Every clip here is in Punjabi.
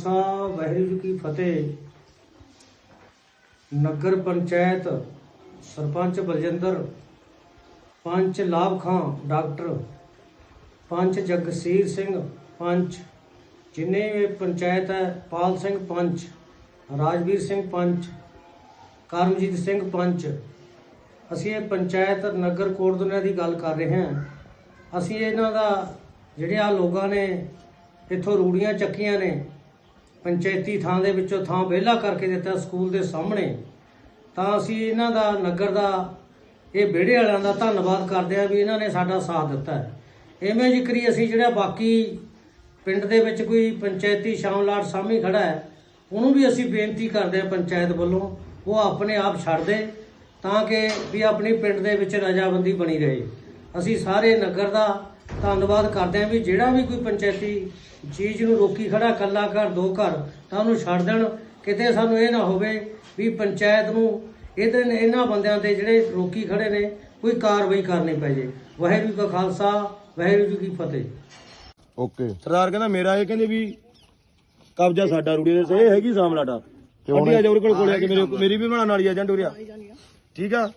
ਖਾਲਸਾ ਵਾਹਿਗੁਰੂ ਜੀ ਕੀ ਫਤਿਹ। ਨਗਰ ਪੰਚਾਇਤ ਸਰਪੰਚ ਬਲਜਿੰਦਰ, ਪੰਚ ਲਾਭ ਖਾਂ ਡਾਕਟਰ, ਪੰਚ ਜਗਸੀਰ ਸਿੰਘ ਪੰਚ, ਜਿੰਨੇ ਵੀ ਪੰਚਾਇਤ ਹੈ, ਪਾਲ ਸਿੰਘ ਪੰਚ, ਰਾਜਵੀਰ ਸਿੰਘ ਪੰਚ, ਕਰਮਜੀਤ ਸਿੰਘ ਪੰਚ, ਅਸੀਂ ਇਹ ਪੰਚਾਇਤ ਨਗਰ ਕੋਰਦੁਨਿਆ ਦੀ ਗੱਲ ਕਰ ਰਹੇ ਹਾਂ। ਅਸੀਂ ਇਹਨਾਂ ਦਾ, ਜਿਹੜੇ ਆ ਲੋਕਾਂ ਨੇ ਇੱਥੋਂ ਰੂੜੀਆਂ ਚੱਕੀਆਂ ਨੇ ਪੰਚਾਇਤੀ ਥਾਂ ਦੇ ਵਿੱਚੋਂ ਥਾਂ ਵਿਹਲਾ ਕਰਕੇ ਦਿੱਤਾ ਸਕੂਲ ਦੇ ਸਾਹਮਣੇ। ਤਾਂ ਅਸੀਂ ਇਹਨਾਂ ਦਾ, ਨਗਰ ਦਾ, ਇਹ ਵਿਹੜੇ ਵਾਲਿਆਂ ਦਾ ਧੰਨਵਾਦ ਕਰਦੇ ਹਾਂ ਵੀ ਇਹਨਾਂ ਨੇ ਸਾਡਾ ਸਾਥ ਦਿੱਤਾ ਹੈ। ਐਵੇਂ ਜ਼ਿਕਰੀ ਅਸੀਂ ਜਿਹੜਾ ਬਾਕੀ ਪਿੰਡ ਦੇ ਵਿੱਚ ਕੋਈ ਪੰਚਾਇਤੀ ਸ਼ਾਮਲਾਟ ਸਾਹਮਣੇ ਖੜਾ ਹੈ, ਉਹਨੂੰ ਵੀ ਅਸੀਂ ਬੇਨਤੀ ਕਰਦੇ ਹਾਂ ਪੰਚਾਇਤ ਵੱਲੋਂ, ਉਹ ਆਪਣੇ ਆਪ ਛੱਡ ਦੇ ਤਾਂ ਕਿ ਵੀ ਆਪਣੀ ਪਿੰਡ ਦੇ ਵਿੱਚ ਰਜਾਬੰਦੀ ਬਣੀ ਰਹੇ। ਅਸੀਂ ਸਾਰੇ ਨਗਰ ਦਾ ਧੰਨਵਾਦ ਕਰਦੇ ਹਾਂ ਵੀ ਜਿਹੜਾ ਵੀ ਕੋਈ ਪੰਚਾਇਤੀ ਚੀਜ਼ ਨੂੰ ਰੋਕੀ ਖੜਾ ਕੱਲਾ ਘਰ ਦੋ ਘਰ ਤਾਂ ਉਹਨੂੰ ਛੱਡ ਦੇਣ। ਕਿਤੇ ਸਾਨੂੰ ਇਹ ਨਾ ਹੋਵੇ ਵੀ ਪੰਚਾਇਤ ਨੂੰ ਇਹਦੇ ਇਹਨਾਂ ਬੰਦਿਆਂ ਤੇ ਜਿਹੜੇ ਰੋਕੀ ਖੜੇ ਨੇ ਕੋਈ ਕਾਰਵਾਈ ਕਰਨੀ ਪੈ ਜੇ। ਵਾਹਿਗੁਰੂ ਜੀ ਕਾ ਖਾਲਸਾ ਵਾਹਿਗੁਰੂ ਜੀ ਕੀ ਫਤਿਹ। ਓਕੇ। ਸਰਦਾਰ ਕਹਿੰਦਾ ਮੇਰਾ ਇਹ ਕਹਿੰਦੇ ਵੀ ਕਬਜ਼ਾ ਸਾਡਾ ਰੂੜੀ ਦੇ। ਸੇ ਹੈਗੀ ਸਾਮਲਾਟਾ ਤੇ ਹੁਣ- ਅੱਡੀ ਆ ਜੋਰ ਕੋਲ ਕੋਲੇ ਆ ਕੇ ਮੇਰੇ ਮੇਰੀ ਵੀ ਬਣਾਉਣ ਵਾਲੀ ਆ ਜੰਡ ਉਰਿਆ ਠੀਕ ਆ?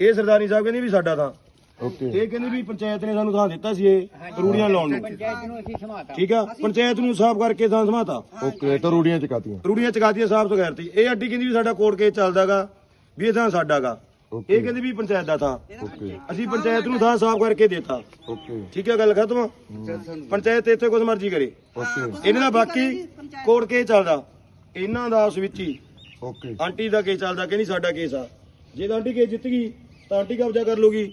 ਇਹ ਸਰਦਾਰੀ ਸਾਹਿਬ ਕਹਿੰਦੇ ਵੀ ਸਾਡਾ ਥਾਂ ਓਕੇ। ਇਹ ਕਹਿੰਦੇ ਵੀ ਪੰਚਾਇਤ ਨੇ ਸਾਨੂੰ ਥਾਂ ਦਿੱਤਾ ਸੀ ਇਹ ਰੂੜੀਆਂ ਲਾਉਣ ਨੂੰ। ਠੀਕ ਆ? ਪੰਚਾਇਤ ਨੂੰ ਸਾਫ਼ ਕਰਕੇ ਥਾਂ ਸਮਾਤਾ। ਓਕੇ ਤਾਂ ਰੂੜੀਆਂ ਚਕਾਤੀਆਂ ਰੂੜੀਆਂ ਚਕਾਤੀਆਂ ਸਾਫ਼ ਸਗੈਰਤੀ ਇਹ ਅੱਡੀ ਕਹਿੰਦੀ ਵੀ ਸਾਡਾ ਕੋਰਟ ਕੇਸ ਚੱਲਦਾਗਾ ਵੀ ਇਹ ਥਾਂ ਸਾਡਾਗਾ। ਓਕੇ। ਇਹ ਕਹਿੰਦੀ ਵੀ ਪੰਚਾਇਤ ਦਾ ਥਾਂ। ਓਕੇ। ਅਸੀਂ ਪੰਚਾਇਤ ਨੂੰ ਥਾਂ ਸਾਫ਼ ਕਰਕੇ ਦੇਤਾ। ਓਕੇ। ਠੀਕ ਹੈ ਗੱਲ ਖਤਮ? ਪੰਚਾਇਤ ਇੱਥੇ ਕੁਝ ਮਰਜ਼ੀ ਕਰੇ। ਓਕੇ। ਇਹਨਾਂ ਦਾ ਬਾਕੀ ਕੋਰਟ ਕੇਸ ਚੱਲਦਾ। ਇਹਨਾਂ ਦਾ ਉਸ ਵਿੱਚ ਹੀ ਓਕੇ। ਆਂਟੀ ਦਾ ਕੇਸ ਚੱਲਦਾ ਕਹਿੰਦੀ ਸਾਡਾ ਕੇਸ ਆ। ਜੇ ਤਾਂ ਆਂਟੀ ਕੇਸ ਜਿੱਤ ਗਈ ਤਾਂ ਆਂਟੀ ਕਬਜ਼ਾ ਕਰ ਲੂਗੀ।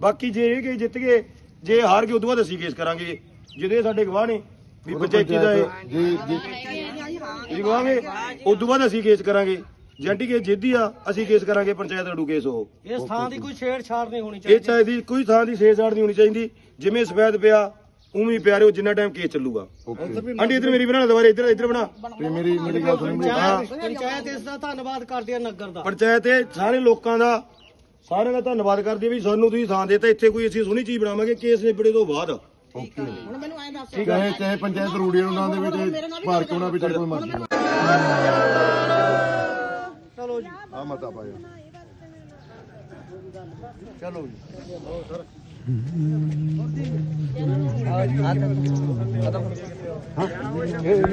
ਬਾਕੀ ਜੇ ਇਹ ਕੇਸ ਜਿੱਤ ਗਏ ਜੇ ਹਾਰ ਗਏ ਉਦੋਂ ਬਾਅਦ ਅਸੀਂ ਕੇਸ ਕਰਾਂਗੇ ਜਿਹਦੇ ਸਾਡੇ ਗਵਾਹ ਨੇ ਵੀ ਪੰਚਾਇਤੀ ਦਾ ਇਹ ਜੀ ਜੀ। ਇਹ ਗਵਾਹ ਨੇ ਉਦੋਂ ਬਾਅਦ ਅਸੀਂ ਕੇਸ ਕਰਾਂਗੇ। ਜੇ ਆਂਟੀ ਕੇਸ ਜਿੱਦੀ ਆ ਅਸੀਂ ਕੇਸ ਕਰਾਂਗੇ ਪੰਚਾਇਤ ਲੜੂ ਕੇਸ ਉਹ। ਇਸ ਥਾਂ ਦੀ ਕੋਈ ਛੇੜਛਾੜ ਨਹੀਂ ਹੋਣੀ ਇਹ ਚਾਹੀਦੀ। ਚਾਹੀਦੀ ਕੋਈ ਥਾਂ ਦੀ ਛੇੜਛਾੜ ਨਹੀਂ ਹੋਣੀ ਚਾਹੀਦੀ। ਜਿਵੇਂ ਸਫੈਦ ਪਿਆ ਉਵੇਂ ਹੀ ਪਿਆ ਰਹੋ ਜਿੰਨਾ ਟਾਈਮ ਕੇਸ ਚੱਲੂਗਾ। ਆਂਟੀ ਇੱਧਰ ਮੇਰੀ ਬਣਾ ਦੁਬਾਰੇ ਇੱਧਰ ਇੱਧਰ ਬਣਾ। ਤੇ ਮੇਰੀ ਮੇਰੀ ਗੱਲ ਸੁਣ। ਪੰਚਾਇਤ ਇਸ ਦਾ ਧੰਨਵਾਦ ਕਰਦੀ ਹੈ ਨਗਰ ਦਾ। ਪੰਚਾਇਤ ਇਹ ਸਾਰੇ ਲੋਕਾਂ ਦਾ ਸਾਰਿਆਂ ਦਾ ਧੰਨਵਾਦ ਕਰਦੀ ਹੈ ਵੀ ਸਾਨੂੰ ਤੁਸੀਂ ਥਾਂ ਦਿੱਤਾ। ਇੱਥੇ ਕੋਈ ਅਸੀਂ ਸੋਹਣੀ ਚੀਜ਼ ਬਣਾਵਾਂਗੇ ਕੇਸ ਨਿਬੜੇ ਤੋਂ ਬਾਅਦ। ਓਕੇ। ਹੁਣ ਮੈਨੂੰ ਐਂ ਦੱਸ। ਚਾਹੇ ਚਾਹੇ ਪੰਚਾਇਤ ਰੂੜੀਆਂ ਨੂੰ ਨਾਂ ਦੇ ਵਿੱਚ ਭਾਰ ਕਿਉਂ ਨਾ ਵਿੱਚ ਕੋਈ ਮਰਜ਼ੀ ਚਲੋ ਜੀ ਆ ਮਤਾ ਪਾਇਆ। ਚਲੋ ਜੀ।